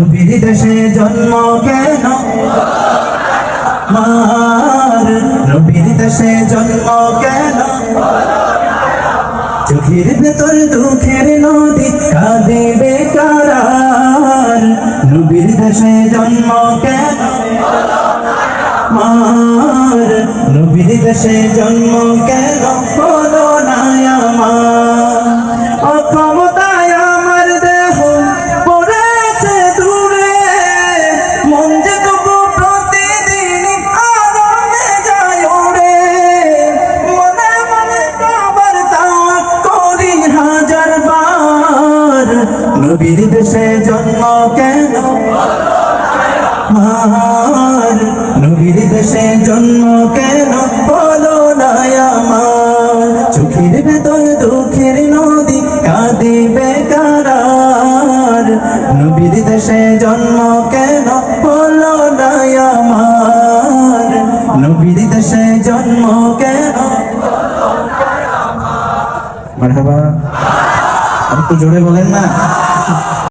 নবীর দেশে জন্ম কেন? মার নবীর দেশে জন্ম কেন? চোখের ভেতর দুঃখের নদী কাঁদে বেকারার। নবীর দেশে জন্ম কেন? মার নবীর দেশে জন্ম কেন? নবীর দেশে জন্ম কেন? আমার নবীর দেশে জন্ম কেন? বলো না আমার। চোখের ভেতর দুঃখের নদী কাঁদে বেকারার নবীর দেশে জন্ম কেন? বলো না আমার। নবীর দেশে জন্ম কেন? মারহাবা। আর একটু জোরে বলেন না। Oh.